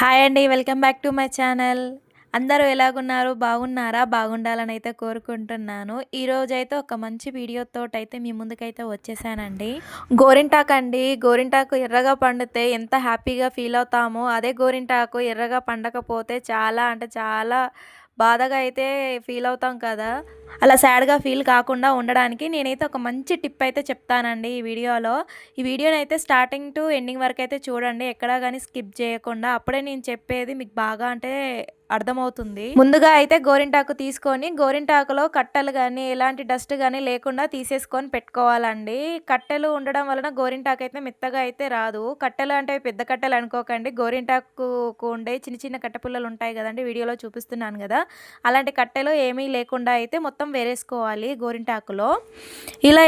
Hi అండి welcome back to my channel. అందరూ ఎలాగున్నారు? బాగున్నారా? బాగుండాలని అయితే కోరుకుంటున్నాను. ఈరోజు అయితే ఒక మంచి వీడియోతో అయితే మీ ముందుకైతే వచ్చేసానండి. గోరింటాకు అండి. గోరింటాకు ఎర్రగా పండితే ఎంత హ్యాపీగా ఫీల్ అవుతామో అదే గోరింటాకు ఎర్రగా పండకపోతే చాలా అంటే చాలా బాధగా అయితే ఫీల్ అవుతాం కదా. అలా సాడ్గా ఫీల్ కాకుండా ఉండడానికి నేనైతే ఒక మంచి టిప్ అయితే చెప్తానండి ఈ వీడియోలో. ఈ వీడియోని అయితే స్టార్టింగ్ టు ఎండింగ్ వరకు అయితే చూడండి. ఎక్కడా కానీ స్కిప్ చేయకుండా అప్పుడే నేను చెప్పేది మీకు బాగా అంటే అర్థమవుతుంది. ముందుగా అయితే గోరింటాకు తీసుకొని గోరింటాకులో కట్టెలు కానీ ఎలాంటి డస్ట్ కానీ లేకుండా తీసేసుకొని పెట్టుకోవాలండి. కట్టెలు ఉండడం వలన గోరింటాకు అయితే మెత్తగా అయితే రాదు. కట్టెలు అంటే పెద్ద కట్టెలు అనుకోకండి. గోరింటాకు ఉండే చిన్న చిన్న కట్టెపుల్లలు ఉంటాయి కదండి వీడియోలో చూపిస్తున్నాను కదా. అలాంటి కట్టెలు ఏమీ లేకుండా అయితే మొత్తం వేరేసుకోవాలి గోరింటాకులో. ఇలా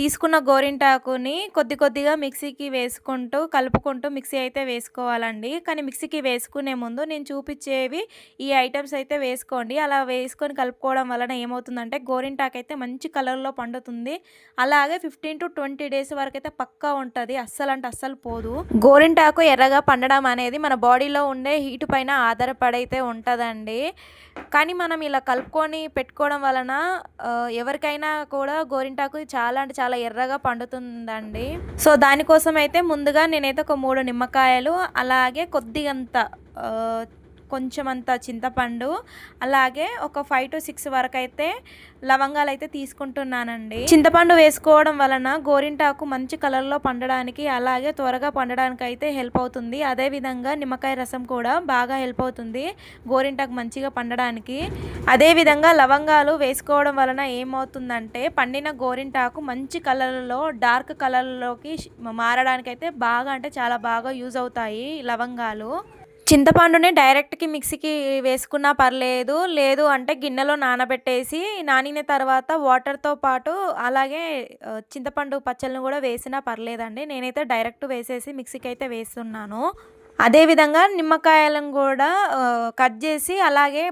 తీసుకున్న గోరింటాకుని కొద్ది కొద్దిగా మిక్సీకి వేసుకుంటూ కలుపుకుంటూ మిక్సీ అయితే వేసుకోవాలండి. కానీ మిక్సీకి వేసుకునే ముందు నేను చూపించేవి ఈ ఐటమ్స్ అయితే వేసుకోండి. అలా వేసుకొని కలుపుకోవడం వలన ఏమవుతుందంటే గోరింటాకు అయితే మంచి కలర్లో పండుతుంది. అలాగే ఫిఫ్టీన్ టు ట్వంటీ డేస్ వరకు అయితే పక్కా ఉంటుంది. అస్సలు అంటే అస్సలు పోదు. గోరింటాకు ఎర్రగా పండడం అనేది మన బాడీలో ఉండే హీట్ పైన ఆధారపడైతే ఉంటుందండి. కానీ మనం ఇలా కలుపుకొని పెట్టుకోవడం వలన ఎవరికైనా కూడా గోరింటాకు చాలా అంటే చాలా ఎర్రగా పండుతుందండి. సో దానికోసం అయితే ముందుగా నేనైతే ఒక మూడు నిమ్మకాయలు అలాగే కొద్దిగంత కొంచెం అంత చింతపండు అలాగే ఒక ఫైవ్ టు సిక్స్ వరకు అయితే లవంగాలు అయితే తీసుకుంటున్నానండి. చింతపండు వేసుకోవడం వలన గోరింటాకు మంచి కలర్లో పండడానికి అలాగే త్వరగా పండడానికి అయితే హెల్ప్ అవుతుంది. అదే విధంగా నిమ్మకాయ రసం కూడా బాగా హెల్ప్ అవుతుంది గోరింటాకు మంచిగా పండడానికి. అదేవిధంగా లవంగాలు వేసుకోవడం వలన ఏమవుతుందంటే పండిన గోరింటాకు మంచి కలర్లో డార్క్ కలర్లోకి మారడానికి అయితే బాగా అంటే చాలా బాగా యూజ్ అవుతాయి లవంగాలు. చింతపండుని డైరెక్ట్కి మిక్సీకి వేసుకున్నా పర్లేదు. లేదు అంటే గిన్నెలో నానబెట్టేసి నానిన తర్వాత వాటర్తో పాటు అలాగే చింతపండు పచ్చళ్ళను కూడా వేసినా పర్లేదండి. నేనైతే డైరెక్ట్ వేసేసి మిక్సీకి అయితే వేస్తున్నాను. అదేవిధంగా నిమ్మకాయలను కూడా కట్ చేసి అలాగే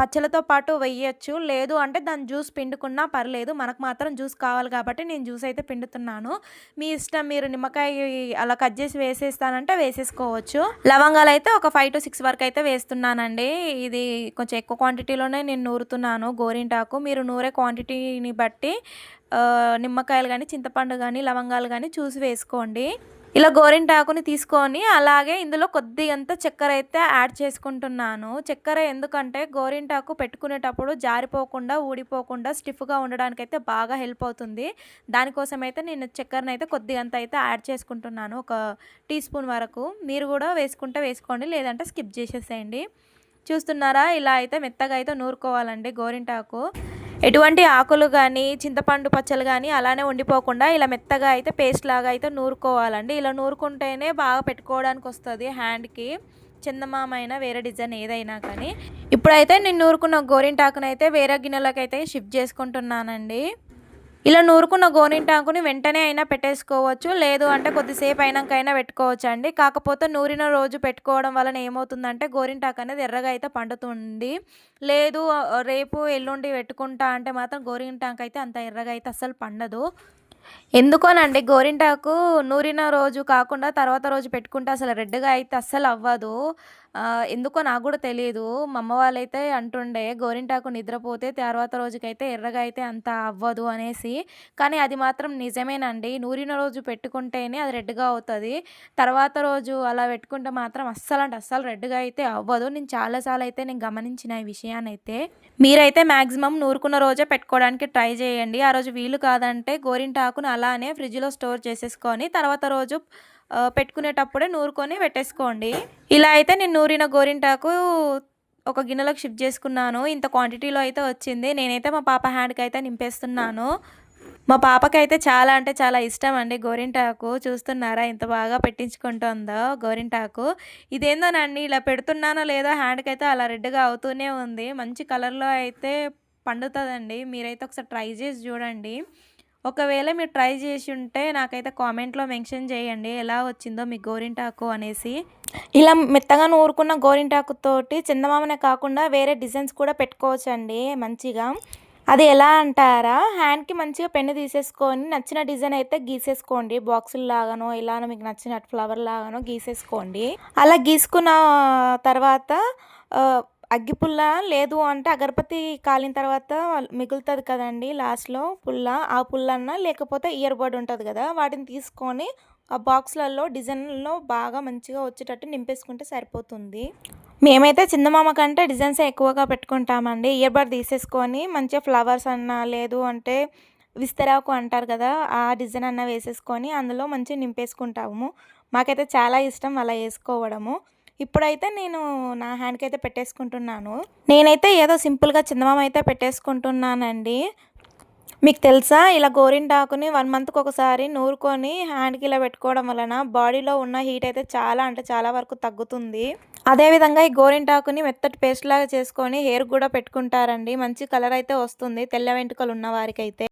పచ్చలతో పాటు వేయచ్చు. లేదు అంటే దాని జ్యూస్ పిండుకున్నా పర్లేదు. మనకు మాత్రం జ్యూస్ కావాలి కాబట్టి నేను జ్యూస్ అయితే పిండుతున్నాను. మీ ఇష్టం మీరు నిమ్మకాయ అలా కట్ చేసి వేసేస్తానంటే వేసేసుకోవచ్చు. లవంగాలు అయితే ఒక ఫైవ్ టు సిక్స్ వరకు అయితే వేస్తున్నానండి. ఇది కొంచెం ఎక్కువ క్వాంటిటీలోనే నేను నూరుతున్నాను గోరింటాకు. మీరు నూరే క్వాంటిటీని బట్టి నిమ్మకాయలు కానీ చింతపండు కానీ లవంగాలు కానీ చూసి వేసుకోండి. ఇలా గోరింటాకుని తీసుకొని అలాగే ఇందులో కొద్దిగంత చక్కెర అయితే యాడ్ చేసుకుంటున్నాను. చక్కెర ఎందుకంటే గోరింటాకు పెట్టుకునేటప్పుడు జారిపోకుండా ఊడిపోకుండా స్టిఫ్గా ఉండడానికి అయితే బాగా హెల్ప్ అవుతుంది. దానికోసం అయితే నేను చక్కెరని అయితే కొద్దిగంత అయితే యాడ్ చేసుకుంటున్నాను. ఒక టీ స్పూన్ వరకు. మీరు కూడా వేసుకుంటే వేసుకోండి లేదంటే స్కిప్ చేసేసేయండి. చూస్తున్నారా? ఇలా అయితే మెత్తగా అయితే నూరుకోవాలండి గోరింటాకు. ఎటువంటి ఆకులు కానీ చింతపండు పచ్చలు కానీ అలానే ఉండిపోకుండా ఇలా మెత్తగా అయితే పేస్ట్ లాగా అయితే నూరుకోవాలండి. ఇలా నూరుకుంటేనే బాగా పెట్టుకోవడానికి వస్తుంది హ్యాండ్కి చందమామైనా వేరే డిజైన్ ఏదైనా కానీ. ఇప్పుడైతే నేను నూరుకున్న గోరింటాకునైతే వేరే గిన్నెలకైతే షిఫ్ట్ చేసుకుంటున్నానండి. ఇలా నూరుకున్న గోరింటాకుని వెంటనే అయినా పెట్టేసుకోవచ్చు. లేదు అంటే కొద్దిసేపు అయినాకైనా పెట్టుకోవచ్చు అండి కాకపోతే నూరిన రోజు పెట్టుకోవడం వలన ఏమవుతుందంటే గోరింటాకు అనేది ఎర్రగా అయితే పండుతుంది. లేదు రేపు ఎల్లుండి పెట్టుకుంటా అంటే మాత్రం గోరింటాకు అయితే అంత ఎర్రగా అయితే అస్సలు పండదు. ఎందుకోనండి? గోరింటాకు నూరిన రోజు కాకుండా తర్వాత రోజు పెట్టుకుంటే అసలు రెడ్గా అయితే అస్సలు అవ్వదు. ఎందుకో నాకు కూడా తెలియదు మా అమ్మ వాళ్ళైతే అంటుండే గోరింటాకు నిద్రపోతే తర్వాత రోజుకైతే ఎర్రగా అయితే అంత అవ్వదు అనేసి. కానీ అది మాత్రం నిజమేనండి. నూరిన రోజు పెట్టుకుంటేనే అది రెడ్గా అవుతుంది. తర్వాత రోజు అలా పెట్టుకుంటే మాత్రం అస్సలు అంటే అస్సలు రెడ్గా అయితే అవ్వదు. నేను చాలాసార్లు అయితే నేను గమనించిన ఈ విషయాన్ని అయితే మీరైతే మ్యాక్సిమం నూరుకున్న రోజే పెట్టుకోవడానికి ట్రై చేయండి. ఆ రోజు వీలు కాదంటే గోరింటాకును అలానే ఫ్రిడ్జ్లో స్టోర్ చేసేసుకొని తర్వాత రోజు పెట్టుకునేటప్పుడే నూరుకొని పెట్టేసుకోండి. ఇలా అయితే నేను నూరిన గోరింటాకు ఒక గిన్నెలోకి షిఫ్ట్ చేసుకున్నాను. ఇంత క్వాంటిటీలో అయితే వచ్చింది. నేనైతే మా పాప హ్యాండ్కి అయితే నింపేస్తున్నాను. మా పాపకైతే చాలా అంటే చాలా ఇష్టం అండి గోరింటాకు. చూస్తున్నారా ఎంత బాగా పెట్టించుకుంటుందో గోరింటాకు. ఇదేందోనండి ఇలా పెడుతున్నానో లేదో హ్యాండ్కి అయితే అలా రెడ్గా అవుతూనే ఉంది. మంచి కలర్లో అయితే పండుతుందండి. మీరైతే ఒకసారి ట్రై చేసి చూడండి. ఒకవేళ మీరు ట్రై చేసి ఉంటే నాకైతే కామెంట్లో మెన్షన్ చేయండి. ఎలా వచ్చిందో మీ గోరింటాకు అనేసి. ఇలా మెత్తగా నూరుకున్న గోరింటాకుతోటి చందమామనే కాకుండా వేరే డిజైన్స్ కూడా పెట్టుకోవచ్చండి మంచిగా. అది ఎలా అంటారా? హ్యాండ్కి మంచిగా పెన్ను తీసేసుకొని నచ్చిన డిజైన్ అయితే గీసేసుకోండి. బాక్సులు లాగానో ఇలానో మీకు నచ్చిన ఫ్లవర్ లాగానో గీసేసుకోండి. అలా గీసుకున్న తర్వాత అగ్గిపుల్ల లేదు అంటే అగరబత్తి కాలిన తర్వాత మిగులుతుంది కదండి లాస్ట్లో పుల్ల. ఆ పుల్లన్న లేకపోతే ఇయర్ బడ్ ఉంటుంది కదా వాటిని తీసుకొని ఆ బాక్స్లలో డిజైన్లో బాగా మంచిగా వచ్చేటట్టు నింపేసుకుంటే సరిపోతుంది. మేమైతే చిన్నమామ కంటే డిజైన్స్ ఎక్కువగా పెట్టుకుంటామండి. ఇయర్ బడ్ తీసేసుకొని మంచిగా ఫ్లవర్స్ అన్నా లేదు అంటే విస్తరాకు అంటారు కదా ఆ డిజైన్ అన్న వేసేసుకొని అందులో మంచిగా నింపేసుకుంటాము. మాకైతే చాలా ఇష్టం అలా వేసుకోవడము. ఇప్పుడైతే నేను నా హ్యాండ్కి అయితే పెట్టేసుకుంటున్నాను. నేనైతే ఏదో సింపుల్గా చందమామ అయితే పెట్టేసుకుంటున్నానండి. మీకు తెలుసా? ఇలా గోరింటాకుని వన్ మంత్కి ఒకసారి నూరుకొని హ్యాండ్కి ఇలా పెట్టుకోవడం వలన బాడీలో ఉన్న హీట్ అయితే చాలా అంటే చాలా వరకు తగ్గుతుంది. అదేవిధంగా ఈ గోరింటాకుని మెత్తటి పేస్ట్ లాగా చేసుకొని హెయిర్ కూడా పెట్టుకుంటారండి. మంచి కలర్ అయితే వస్తుంది తెల్ల వెంట్రుకలు ఉన్న వారికైతే.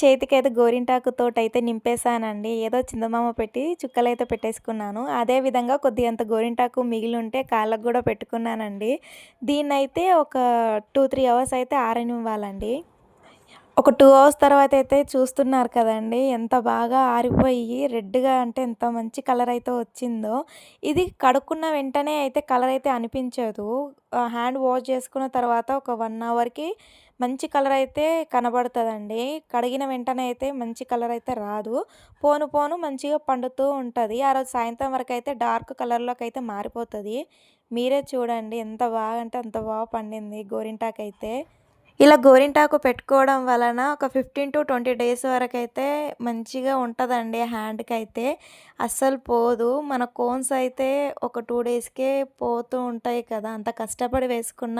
చేతికైతే గోరింటాకుతో అయితే నింపేశానండి. ఏదో చిందమామ పెట్టి చుక్కలైతే పెట్టేసుకున్నాను. అదే విధంగా కొద్దిగంత గోరింటాకు మిగిలి ఉంటే కాళ్ళకు కూడా పెట్టుకున్నానండి. దీన్నైతే ఒక టూ త్రీ అవర్స్ అయితే ఆరనివ్వాలండి. ఒక టూ అవర్స్ తర్వాత అయితే చూస్తున్నారు కదండి ఎంత బాగా ఆరిపోయి రెడ్గా అంటే ఎంత మంచి కలర్ అయితే వచ్చిందో. ఇది కడుక్కున్న వెంటనే అయితే కలర్ అయితే అనిపించదు. హ్యాండ్ వాష్ చేసుకున్న తర్వాత ఒక వన్ అవర్కి మంచి కలర్ అయితే కనబడుతుందండి. కడిగిన వెంటనే అయితే మంచి కలర్ అయితే రాదు. పోను పోను మంచిగా పండుతూ ఉంటుంది. ఆ రోజు సాయంత్రం వరకు అయితే డార్క్ కలర్లోకి అయితే మారిపోతుంది. మీరే చూడండి ఎంత బాగా అంటే అంత బాగా పండింది గోరింటాకైతే. ఇలా గోరింటాకు పెట్టుకోవడం వలన ఒక ఫిఫ్టీన్ టు ట్వంటీ డేస్ వరకు అయితే మంచిగా ఉంటుందండి హ్యాండ్కి అయితే అస్సలు పోదు. మన కోన్స్ అయితే ఒక టూ డేస్కే పోతూ ఉంటాయి కదా. అంత కష్టపడి వేసుకున్న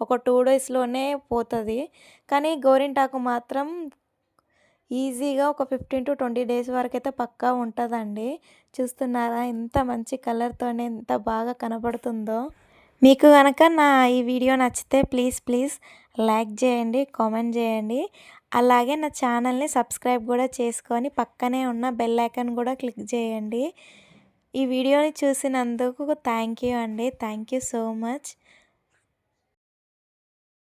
ఒక టూ డేస్లోనే పోతుంది. కానీ గోరింటాకు మాత్రం ఈజీగా ఒక ఫిఫ్టీన్ టు ట్వంటీ డేస్ వరకు అయితే పక్కా ఉంటుందండి. చూస్తున్నారా? ఎంత మంచి కలర్తోనే ఎంత బాగా కనబడుతుందో. మీకు కనుక నా ఈ వీడియో నచ్చితే ప్లీజ్ ప్లీజ్ లైక్ చేయండి కామెంట్ చేయండి. అలాగే నా ఛానల్ని సబ్స్క్రైబ్ కూడా చేసుకొని పక్కనే ఉన్న బెల్ ఐకాన్ కూడా క్లిక్ చేయండి. ఈ వీడియోని చూసినందుకు థ్యాంక్ యూ అండి. Thank you so much.